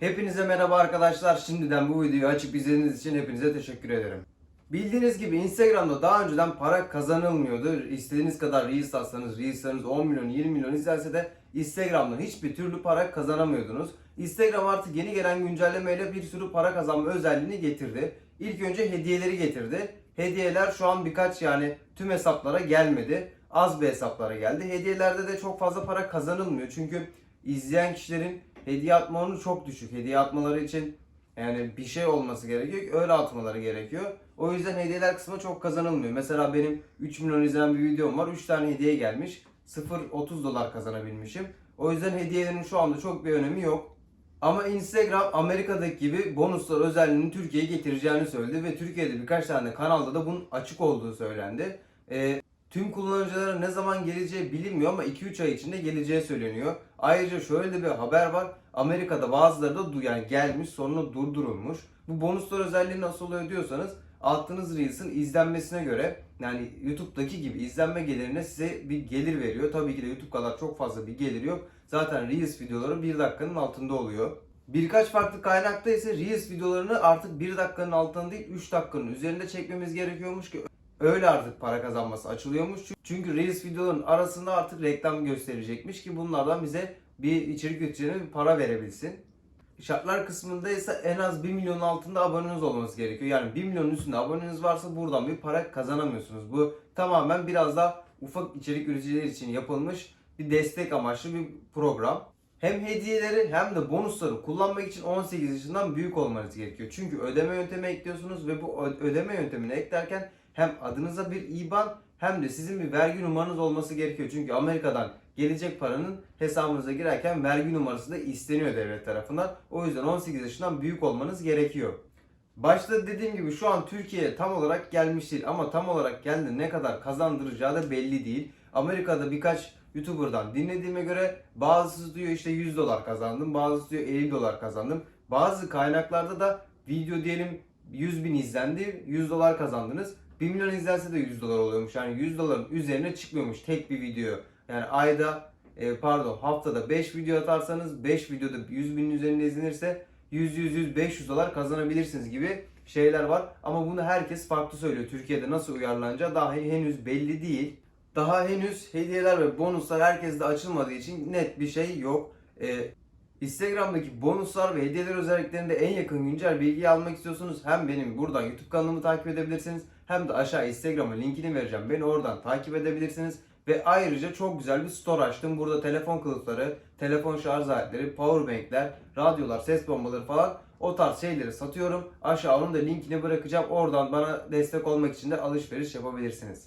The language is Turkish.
Hepinize merhaba arkadaşlar. Şimdiden bu videoyu açıp izlediğiniz için hepinize teşekkür ederim. Bildiğiniz gibi Instagram'da daha önceden para kazanılmıyordu. İstediğiniz kadar Reels atsanız, Reels'larınız 10 milyon, 20 milyon izlense de Instagram'dan hiçbir türlü para kazanamıyordunuz. Instagram artık yeni gelen güncellemeyle bir sürü para kazanma özelliğini getirdi. İlk önce hediyeleri getirdi. Hediyeler şu an birkaç yani tüm hesaplara gelmedi. Az bir hesaplara geldi. Hediyelerde de çok fazla para kazanılmıyor. Çünkü izleyen kişilerin hediye atma oranı çok düşük. Hediye atmaları için yani bir şey olması gerekiyor. Öyle atmaları gerekiyor. O yüzden hediyeler kısmı çok kazanılmıyor. Mesela benim 3 milyon izlenen bir videom var. 3 tane hediye gelmiş. 0.30 dolar kazanabilmişim. O yüzden hediyelerin şu anda çok bir önemi yok. Ama Instagram Amerika'daki gibi bonuslar özelliğini Türkiye'ye getireceğini söyledi ve Türkiye'de birkaç tane kanalda da bunun açık olduğu söylendi. Ee, tüm kullanıcılara ne zaman geleceği bilinmiyor ama 2-3 ay içinde geleceği söyleniyor. Ayrıca şöyle de bir haber var. Amerika'da bazıları da yani gelmiş sonra durdurulmuş. Bu bonuslar özelliği nasıl oluyor diyorsanız attığınız Reels'ın izlenmesine göre yani YouTube'daki gibi izlenme gelirine size bir gelir veriyor. Tabii ki de YouTube kadar çok fazla bir gelir yok. Zaten Reels videoları 1 dakikanın altında oluyor. Birkaç farklı kaynakta ise Reels videolarını artık 1 dakikanın altında değil 3 dakikanın üzerinde çekmemiz gerekiyormuş ki öyle artık para kazanması açılıyormuş. Çünkü Reels videoların arasında artık reklam gösterecekmiş ki bunlardan bize bir içerik üreticine bir para verebilsin. Şartlar kısmında ise en az 1 milyonun altında aboneniz olması gerekiyor. Yani 1 milyonun üstünde aboneniz varsa buradan bir para kazanamıyorsunuz. Bu tamamen biraz daha ufak içerik üreticileri için yapılmış bir destek amaçlı bir program. Hem hediyeleri hem de bonusları kullanmak için 18 yaşından büyük olmanız gerekiyor. Çünkü ödeme yöntemi ekliyorsunuz ve bu ödeme yöntemini eklerken hem adınıza bir IBAN hem de sizin bir vergi numaranız olması gerekiyor. Çünkü Amerika'dan gelecek paranın hesabınıza girerken vergi numarası da isteniyor devlet tarafından. O yüzden 18 yaşından büyük olmanız gerekiyor. Başta dediğim gibi şu an Türkiye'ye tam olarak gelmiş değil ama tam olarak geldi ne kadar kazandıracağı da belli değil. Amerika'da birkaç YouTuber'dan dinlediğime göre bazısı diyor işte 100 dolar kazandım, bazısı diyor 50 dolar kazandım. Bazı kaynaklarda da video diyelim 100 bin izlendi, 100 dolar kazandınız. 1 milyon izlense de 100 dolar oluyormuş. Yani 100 doların üzerine çıkmıyormuş tek bir video. Yani ayda e, pardon haftada 5 video atarsanız 5 videoda 100 binin üzerinde izlenirse 100 100 100 500 dolar kazanabilirsiniz gibi şeyler var. Ama bunu herkes farklı söylüyor. Türkiye'de nasıl uyarlanacağı daha henüz belli değil. Daha henüz hediyeler ve bonuslar herkeste açılmadığı için net bir şey yok. Ee, Instagram'daki bonuslar ve hediyeler özelliklerinde en yakın güncel bilgiyi almak istiyorsunuz. Hem benim buradan YouTube kanalımı takip edebilirsiniz. Hem de aşağı Instagram'a linkini vereceğim. Beni oradan takip edebilirsiniz. Ve ayrıca çok güzel bir store açtım. Burada telefon kılıfları, telefon şarj aletleri, powerbankler, radyolar, ses bombaları falan o tarz şeyleri satıyorum. Aşağı onun da linkini bırakacağım. Oradan bana destek olmak için de alışveriş yapabilirsiniz.